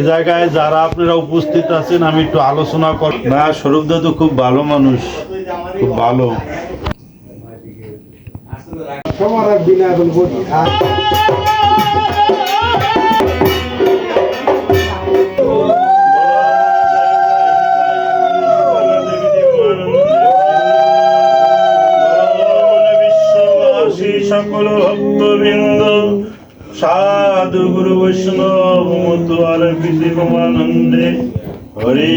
এ জায়গায় যারা আপনারা উপস্থিত আছেন আমি একটু আলোচনা কর না স্বরূপ দাদু খুব ভালো মানুষ খুব ভালো। বিশ্ববাসী সকল ভক্তবৃন্দ সাধু গুরু বৈষ্ণব মতো আর বিধি জয় হরি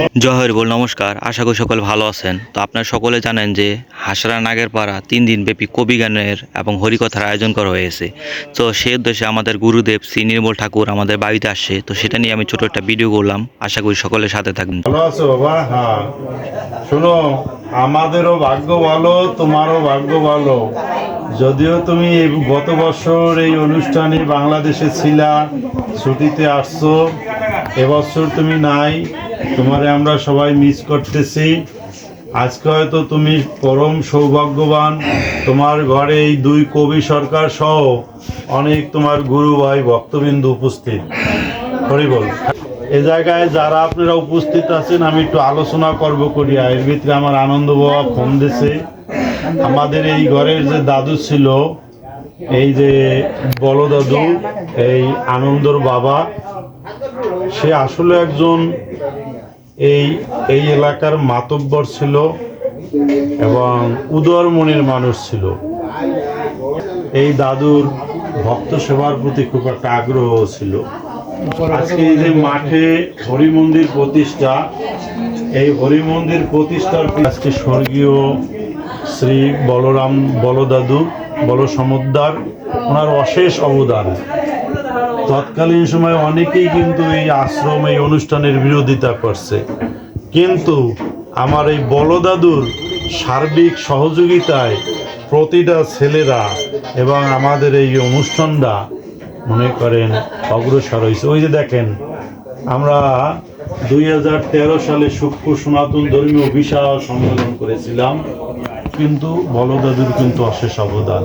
বল, নমস্কার। আশা করি সকলে ভালো আছেন। তো আপনারা সকলে জানেন যে হাসরা নাগের পাড়া তিন দিন ব্যাপী কবি গানের এবং হরিকথার আয়োজন করা হয়েছে। তো সেই উদ্দেশ্যে আমাদের গুরুদেব শ্রী নির্মল ঠাকুর আমাদের বাড়িতে আসছে। তো সেটা নিয়ে আমি ছোট একটা ভিডিও করলাম। আশা করি সকলের সাথে থাকবেন। ভালো আছো বাবা? হ্যাঁ। শোনো, আমাদেরও ভাগ্য ভালো, তোমারও ভাগ্য ভালো। যদিও তুমি গত বছর এই অনুষ্ঠানে বাংলাদেশে ছিলা, ছুটিতে আসছো, এবছর তুমি নাই, তোমারে আমরা সবাই মিস করতেছি। আজকে হয়তো তুমি পরম সৌভাগ্যবান। তোমার ঘরে এই দুই কবি সরকার সহ অনেক তোমার গুরু ভাই ভক্তবিন্দু উপস্থিত। হরি বল। এ জায়গায় যারা আপনারা উপস্থিত আছেন, আমি একটু আলোচনা করব করিয়া। এর ভিতরে আমার আনন্দ বাবা ফোন দিছে। আমাদের এই ঘরের যে দাদু ছিল, এই যে বড় দাদু, এই আনন্দর বাবা, সে আসলে একজন এই এই এলাকার মাতব্বর ছিল এবং উদর মনের মানুষ ছিল। এই দাদুর ভক্ত সেবার প্রতি খুব একটা আগ্রহ ছিল। আজকে এই যে মাঠে হরি মন্দির প্রতিষ্ঠা, এই হরি মন্দির প্রতিষ্ঠার আজকে স্বর্গীয় শ্রী বলরাম বলদাদু বল সমুদ্দার ওনার অশেষ অবদান। তৎকালীন সময় অনেকেই কিন্তু এই আশ্রম, এই অনুষ্ঠানের বিরোধিতা করছে। কিন্তু আমার এই বলদাদুর সার্বিক সহযোগিতায় প্রতিটা ছেলেরা এবং আমাদের এই অনুষ্ঠানটা, মনে করেন, অগ্রসর হয়েছে। ওই যে দেখেন, আমরা দুই হাজার তেরো সালে সূক্ষ্ম সনাতন ধর্মীয় বিশাল সম্মেলন করেছিলাম, কিন্তু বলদাদুর কিন্তু অশেষ অবদান।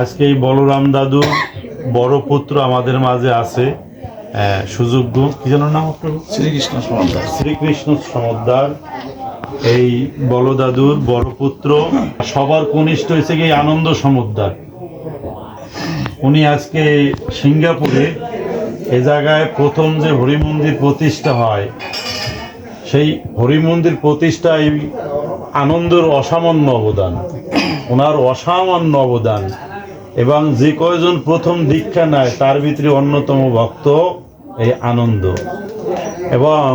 আজকে এই বলরাম দাদু বড় পুত্র আমাদের মাঝে আছে সুযোগ্য কি যেন নাম শ্রীকৃষ্ণ সমদ্দার। শ্রীকৃষ্ণ সমদ্দার। এই বলদাদুর বড় পুত্র সবার কনিষ্ঠ হয়েছে কি আনন্দ সমদ্দার। উনি আজকে সিঙ্গাপুরে এ জায়গায় প্রথম যে হরি মন্দির প্রতিষ্ঠা হয় সেই হরি মন্দির প্রতিষ্ঠায় আনন্দর অসামান্য অবদান। ওনার অসামান্য অবদান। এবং যে কয়জন প্রথম দীক্ষা নেয়, তার ভিতরে অন্যতম ভক্ত এই আনন্দ। এবং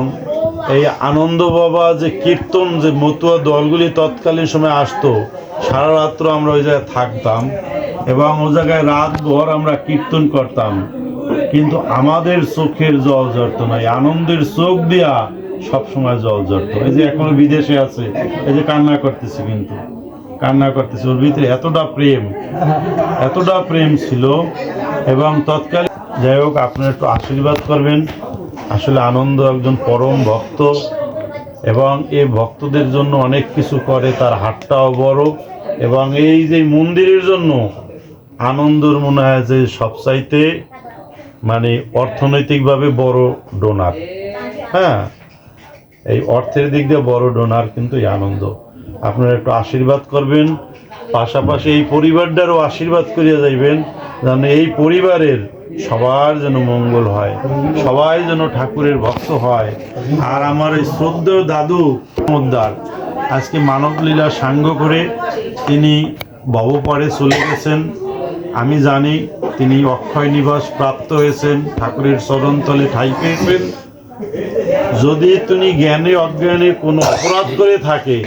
এই আনন্দ বাবা যে কীর্তন, যে মতুয়া দলগুলি তৎকালীন সময় আসতো, সারা রাত্র আমরা ওই জায়গায় থাকতাম এবং ওই জায়গায় রাত ভর আমরা কীর্তন করতাম। কিন্তু আমাদের চোখের জল ঝরতো না, এই আনন্দের চোখ দিয়া সবসময় জল ঝরতো এই যে এখনও বিদেশে আছে, এই যে কান্না করতেছে কিন্তু। কান্না করতেছে। ওর ভিতরে এতটা প্রেম এতটা প্রেম ছিল এবং তৎকালীন যাই হোক, আপনারা একটু আশীর্বাদ করবেন। আসলে আনন্দ একজন পরম ভক্ত এবং এই ভক্তদের জন্য অনেক কিছু করে, তার হাতটাও বড় এবং এই যে মন্দিরের জন্য আনন্দর মনে হয় যে সবচাইতে মানে অর্থনৈতিকভাবে বড় ডোনার হ্যাঁ? এই অর্থের দিক দিয়ে বড় ডোনার কিন্তু এই আনন্দ। আপনারা একটু আশীর্বাদ করবেন, পাশাপাশি এই পরিবারটারও আশীর্বাদ করিয়া যাইবেন, যেন এই পরিবারের সবার যেন মঙ্গল হয়, সবাই যেন ঠাকুরের ভক্ত হয়। আর আমার এই শ্রদ্ধেয় দাদু মুদ্দার আজকে মানবলীলা সাঙ্গ করে তিনি ভবপরে চলে গেছেন। আমি জানি তিনি অক্ষয় নিবাস প্রাপ্ত হয়েছেন, ঠাকুরের চরণতলে ঠাই পেয়েছেন। যদি তুমি জ্ঞানে অজ্ঞানে কোনো অপরাধ করে থাকে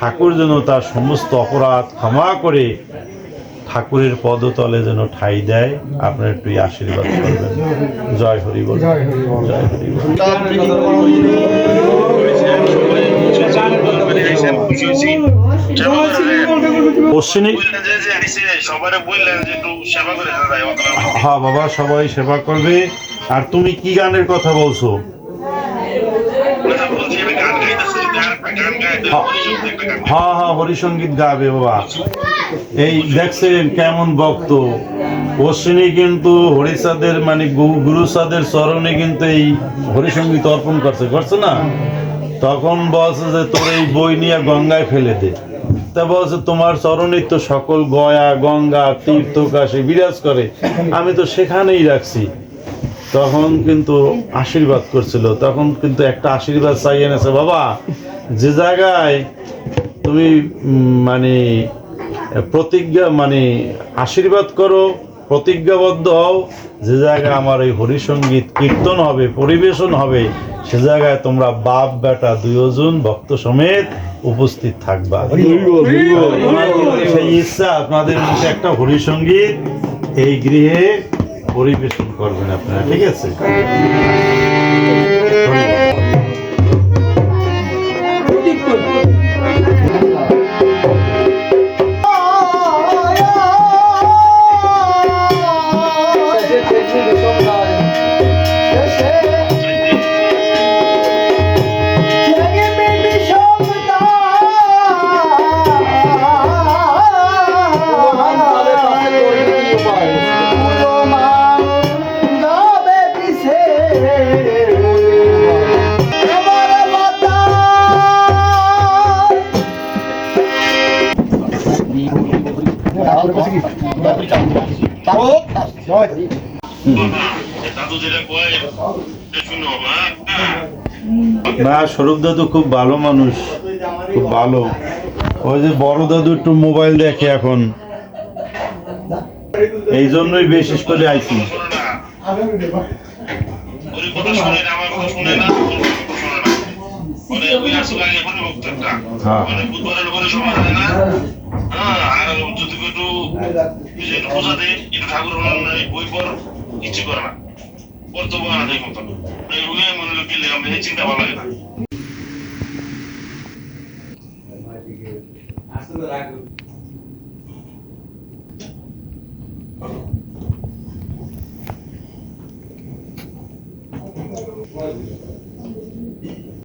ঠাকুর যেন তার সমস্ত অপরাধ ক্ষমা করে ঠাকুরের পদতলে যেন ঠাই দেয়। আপনার একটু আশীর্বাদ করবেন। জয় হরি বল। জয় হরি বল। জয় হ্যাঁ বাবা সবাই সেবা করবে। আর তুমি কি গানের কথা বলছো? হ্যাঁ হ্যাঁ হরিসঙ্গীত গাবে বাবা। এই দেখছেন কেমন ভক্ত। অশ্বিনী কিন্তু হরিচাঁদের মানে গু- গুরুচাঁদের চরণে কিন্তু এই হরিসঙ্গীত অর্পণ করছে। করছে না? তখন বলছে যে, তোর এই বই নিয়ে গঙ্গায় ফেলে দে। তা বলছে, তোমার চরণে তো সকল গয়া, গঙ্গা, তীর্থ, কাশি বিরাজ করে। আমি তো সেখানেই রাখছি। তখন কিন্তু আশীর্বাদ করছিল। তখন কিন্তু একটা আশীর্বাদ চাই এনেছে বাবা যে জায়গায় তুমি মানে প্রতিজ্ঞা মানে আশীর্বাদ করো প্রতিজ্ঞাবদ্ধ হও যে জায়গায় আমার এই হরিসঙ্গীত কীর্তন হবে পরিবেশন হবে সে জায়গায় তোমরা বাপ বেটা দুইজন ভক্ত সমেত উপস্থিত থাকবা। সেই ইচ্ছা আপনাদের মধ্যে একটা হরিসঙ্গীত এই গৃহে পরিবেশন করবেন আপনারা ঠিক আছে? দাদু না, স্বরূপ দাদু খুব ভালো মানুষ, খুব ভালো। ওই যে বড় দাদু একটু মোবাইল দেখে এখন। এই জন্যই বিশেষ করে বক্তব্যটা হ্যাঁ। যদি একটু পূজা দেয় একটু ঠাকুর বই পর কিছু করে না কর্তব্য না দেয় এই ওই মনে লোকের আমি এই চিন্তা ভালো লাগে না